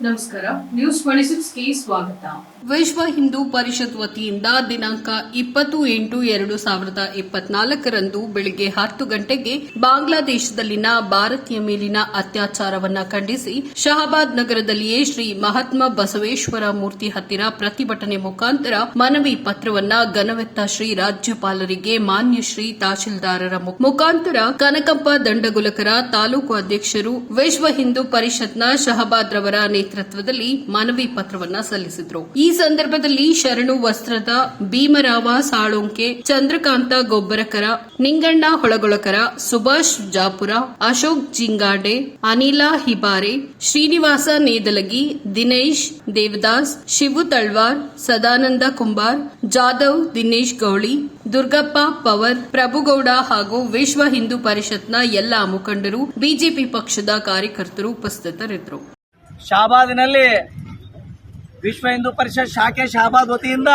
ನಮಸ್ಕಾರ. News twenty ಸ್ವಾಗತ. ವಿಶ್ವ ಹಿಂದೂ ಪರಿಷತ್ ವತಿಯಿಂದ ದಿನಾಂಕ ಇಪ್ಪತ್ತು ಎಂಟು ಎರಡು ಸಾವಿರದ ಇಪ್ಪತ್ನಾಲ್ಕರಂದು ಬೆಳಗ್ಗೆ ಹತ್ತು ಗಂಟೆಗೆ ಬಾಂಗ್ಲಾದೇಶದಲ್ಲಿನ ಭಾರತೀಯ ಮೇಲಿನ ಅತ್ಯಾಚಾರವನ್ನ ಖಂಡಿಸಿ ಶಹಬಾದ್ ನಗರದಲ್ಲಿಯೇ ಶ್ರೀ ಮಹಾತ್ಮ ಬಸವೇಶ್ವರ ಮೂರ್ತಿ ಹತ್ತಿರ ಪ್ರತಿಭಟನೆ ಮುಖಾಂತರ ಮನವಿ ಪತ್ರವನ್ನ ಘನವೆತ್ತ ಶ್ರೀ ರಾಜ್ಯಪಾಲರಿಗೆ ಮಾನ್ಯ ಶ್ರೀ ತಹಶೀಲ್ದಾರರ ಮುಖಾಂತರ ಕನಕಪ್ಪ ದಂಡಗುಲಕರ ತಾಲೂಕು ಅಧ್ಯಕ್ಷರು ವಿಶ್ವ ಹಿಂದೂ ಪರಿಷತ್ನ ಶಹಬಾದ್ ರವರ ನೇತೃತ್ವದಲ್ಲಿ ಮನವಿ ಪತ್ರವನ್ನ ಸಲ್ಲಿಸಿದ್ರು. ಈ ಸಂದರ್ಭದಲ್ಲಿ ಶರಣು ವಸ್ತ್ರದ ಭೀಮರಾವ ಸಾಳೋಂಕೆ, ಚಂದ್ರಕಾಂತ ಗೊಬ್ಬರಕರ, ನಿಂಗಣ್ಣ ಹೊಳಗೊಳಕರ, ಸುಭಾಷ್ ಜಾಪುರ, ಅಶೋಕ್ ಜಿಂಗಾಡೆ, ಅನಿಲ ಹಿಬಾರೆ, ಶ್ರೀನಿವಾಸ ನೇದಲಗಿ, ದಿನೇಶ್ ದೇವದಾಸ್, ಶಿವು ತಳ್ವಾರ್, ಸದಾನಂದ ಕುಂಬಾರ್, ಜಾಧವ್ ದಿನೇಶ್ ಗೌಳಿ, ದುರ್ಗಪ್ಪ ಪವರ್, ಪ್ರಭುಗೌಡ ಹಾಗೂ ವಿಶ್ವ ಹಿಂದೂ ಪರಿಷತ್ನ ಎಲ್ಲಾ ಮುಖಂಡರು, ಬಿಜೆಪಿ ಪಕ್ಷದ ಕಾರ್ಯಕರ್ತರು ಉಪಸ್ಥಿತರಿದ್ದರು. ಶಾಬಾದಿನಲ್ಲಿ ವಿಶ್ವ ಹಿಂದೂ ಪರಿಷತ್ ಶಾಖೆ ಶಹಾಬಾದ್ ವತಿಯಿಂದ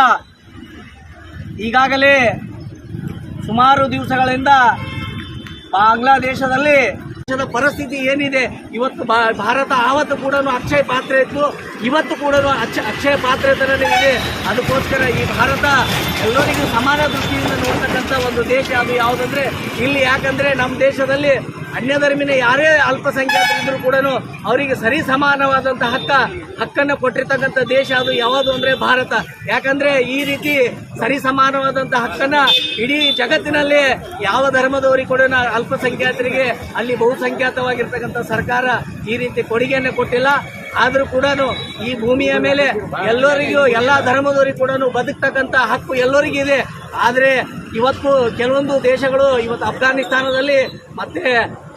ಈಗಾಗಲೇ ಸುಮಾರು ದಿವಸಗಳಿಂದ ಬಾಂಗ್ಲಾದೇಶದಲ್ಲಿ ದೇಶದ ಪರಿಸ್ಥಿತಿ ಏನಿದೆ, ಇವತ್ತು ಭಾರತ ಆವತ್ತು ಕೂಡ ಅಕ್ಷಯ ಪಾತ್ರೆ ಇತ್ತು, ಇವತ್ತು ಕೂಡ ಅಕ್ಷ, ಅಕ್ಷಯ ಪಾತ್ರೆ ಥರನೇ ಇದೆ. ಅದಕ್ಕೋಸ್ಕರ ಈ ಭಾರತ ಎಲ್ಲರಿಗೂ ಸಮಾನ ದೃಷ್ಟಿಯಿಂದ ನೋಡ್ತಕ್ಕಂಥ ಒಂದು ದೇಶ ಅದು ಯಾವುದಂದ್ರೆ, ಇಲ್ಲಿ ಯಾಕಂದ್ರೆ ನಮ್ಮ ದೇಶದಲ್ಲಿ ಅನ್ಯ ಧರ್ಮಿನ ಯಾರೇ ಅಲ್ಪಸಂಖ್ಯಾತರಿದ್ರು ಕೂಡ ಅವರಿಗೆ ಸರಿ ಸಮಾನವಾದಂಥ ಹಕ್ಕ, ಹಕ್ಕನ್ನು ಕೊಟ್ಟಿರ್ತಕ್ಕಂಥ ದೇಶ ಅದು ಯಾವುದು ಅಂದರೆ ಭಾರತ. ಯಾಕಂದರೆ ಈ ರೀತಿ ಸರಿ ಸಮಾನವಾದಂಥ ಹಕ್ಕನ್ನ ಇಡೀ ಜಗತ್ತಿನಲ್ಲಿ ಯಾವ ಧರ್ಮದವರಿಗೆ ಕೂಡ ಅಲ್ಪಸಂಖ್ಯಾತರಿಗೆ ಅಲ್ಲಿ ಬಹುಸಂಖ್ಯಾತವಾಗಿರ್ತಕ್ಕಂಥ ಸರ್ಕಾರ ಈ ರೀತಿ ಕೊಡುಗೆಯನ್ನು ಕೊಟ್ಟಿಲ್ಲ. ಆದರೂ ಕೂಡ ಈ ಭೂಮಿಯ ಮೇಲೆ ಎಲ್ಲರಿಗೂ, ಎಲ್ಲ ಧರ್ಮದವರಿಗೂ ಕೂಡ ಬದುಕ್ತಕ್ಕಂಥ ಹಕ್ಕು ಎಲ್ಲರಿಗೂ ಇದೆ. ಆದ್ರೆ ಇವತ್ತು ಕೆಲವೊಂದು ದೇಶಗಳು ಇವತ್ತು ಅಫ್ಘಾನಿಸ್ತಾನದಲ್ಲಿ ಮತ್ತೆ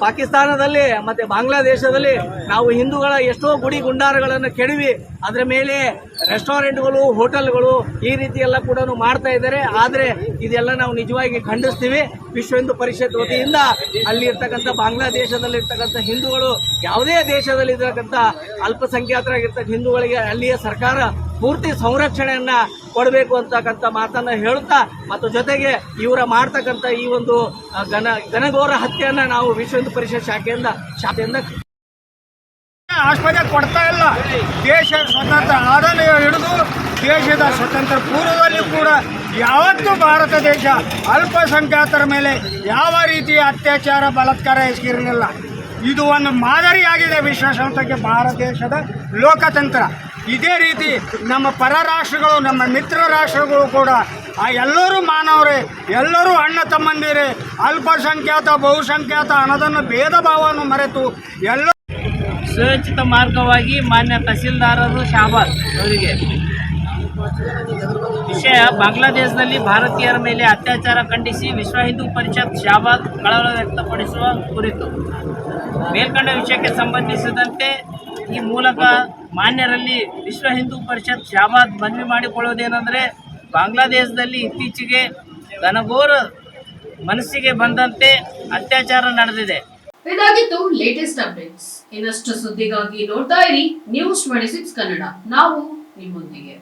ಪಾಕಿಸ್ತಾನದಲ್ಲಿ ಮತ್ತೆ ಬಾಂಗ್ಲಾದೇಶದಲ್ಲಿ ನಾವು ಹಿಂದೂಗಳ ಎಷ್ಟೋ ಗುಡಿ ಗುಂಡಾರಗಳನ್ನು ಕೆಡವಿ, ಅದರ ಮೇಲೆ ರೆಸ್ಟೋರೆಂಟ್ಗಳು, ಹೋಟೆಲ್ಗಳು ಈ ರೀತಿ ಎಲ್ಲ ಕೂಡ ಮಾಡ್ತಾ ಇದ್ದಾರೆ. ಆದರೆ ಇದೆಲ್ಲ ನಾವು ನಿಜವಾಗಿ ಖಂಡಿಸ್ತೀವಿ. ವಿಶ್ವ ಹಿಂದೂ ಪರಿಷತ್ ವತಿಯಿಂದ ಅಲ್ಲಿರ್ತಕ್ಕಂಥ ಬಾಂಗ್ಲಾದೇಶದಲ್ಲಿರ್ತಕ್ಕಂಥ ಹಿಂದೂಗಳು ಯಾವುದೇ ದೇಶದಲ್ಲಿ ಇರತಕ್ಕಂಥ ಅಲ್ಪಸಂಖ್ಯಾತರಾಗಿರ್ತಕ್ಕಂಥ ಹಿಂದೂಗಳಿಗೆ ಅಲ್ಲಿಯ ಸರ್ಕಾರ ಪೂರ್ತಿ ಸಂರಕ್ಷಣೆಯನ್ನ ಕೊಡಬೇಕು ಅಂತಕ್ಕಂಥ ಮಾತನ್ನ ಹೇಳುತ್ತಾ, ಮತ್ತು ಜೊತೆಗೆ ಇವರ ಮಾಡ್ತಕ್ಕಂಥ ಈ ಒಂದು ಘನ, ಘನಘೋರ ಹತ್ಯೆಯನ್ನ ನಾವು ವಿಶ್ವ ಹಿಂದೂ ಪರಿಷತ್ ಶಾಖೆಯಿಂದ ಶಾಖೆಯಿಂದ ಆಸ್ಪತ್ರೆ ಕೊಡ್ತಾ ಇಲ್ಲ. ದೇಶ ಸ್ವತಂತ್ರ ಆಡಳಿತ ಹಿಡಿದು ದೇಶದ ಸ್ವತಂತ್ರ ಪೂರ್ವದಲ್ಲಿ ಕೂಡ ಯಾವತ್ತೂ ಭಾರತ ದೇಶ ಅಲ್ಪಸಂಖ್ಯಾತರ ಮೇಲೆ ಯಾವ ರೀತಿಯ ಅತ್ಯಾಚಾರ, ಬಲತ್ಕಾರ ಎಸಗಿರಲಿಲ್ಲ. ಇದು ಒಂದು ಮಾದರಿಯಾಗಿದೆ ವಿಶ್ವಸಂಸ್ಥೆಗೆ ಭಾರತ ದೇಶದ ಲೋಕತಂತ್ರ. ಇದೇ ರೀತಿ ನಮ್ಮ ಪರ ರಾಷ್ಟ್ರಗಳು ನಮ್ಮ ಮಿತ್ರ ರಾಷ್ಟ್ರಗಳು ಕೂಡ ಆ ಎಲ್ಲರೂ ಮಾನವರೇ, ಎಲ್ಲರೂ ಅಣ್ಣ ತಮ್ಮಂದಿರೇ, ಅಲ್ಪಸಂಖ್ಯಾತ, ಬಹುಸಂಖ್ಯಾತ ಅನ್ನೋದನ್ನು ಭೇದ ಭಾವವನ್ನು ಮರೆತು ಎಲ್ಲ ಸುರಕ್ಷಿತ ಮಾರ್ಗವಾಗಿ ಮಾನ್ಯ ತಹಸೀಲ್ದಾರರು ಶಾಬಾದ್ ಅವರಿಗೆ. ವಿಷಯ, ಬಾಂಗ್ಲಾದೇಶದಲ್ಲಿ ಭಾರತೀಯರ ಮೇಲೆ ಅತ್ಯಾಚಾರ ಖಂಡಿಸಿ ವಿಶ್ವ ಹಿಂದೂ ಪರಿಷತ್ ಶಾಬಾದ್ ಕಳವಳ ವ್ಯಕ್ತಪಡಿಸುವ ಕುರಿತು. ಮೇಲ್ಕಂಡ ವಿಷಯಕ್ಕೆ ಸಂಬಂಧಿಸಿದಂತೆ ಈ ಮೂಲಕ ಮಾನ್ಯರಲ್ಲಿ ವಿಶ್ವ ಹಿಂದೂ ಪರಿಷತ್ ಶಾಬಾದ್ ಮನವಿ ಮಾಡಿಕೊಳ್ಳೋದೇನೆಂದರೆ ಬಾಂಗ್ಲಾದೇಶದಲ್ಲಿ ಇತ್ತೀಚೆಗೆ ಘನಘೋರ ಮನಸ್ಸಿಗೆ ಬಂದಂತೆ ಅತ್ಯಾಚಾರ ನಡೆದಿದೆ. ಇದಾಗಿತ್ತು ಲೇಟೆಸ್ಟ್ ಅಪ್ಡೇಟ್ಸ್ ಇನ್ನಷ್ಟು ಸುದ್ದಿಗಾಗಿ ನೋಡ್ತಾ ಇರಿ ನ್ಯೂಸ್ ಟ್ವೆಂಟಿ ಸಿಕ್ಸ್ ಕನ್ನಡ. ನಾವು ನಿಮ್ಮೊಂದಿಗೆ.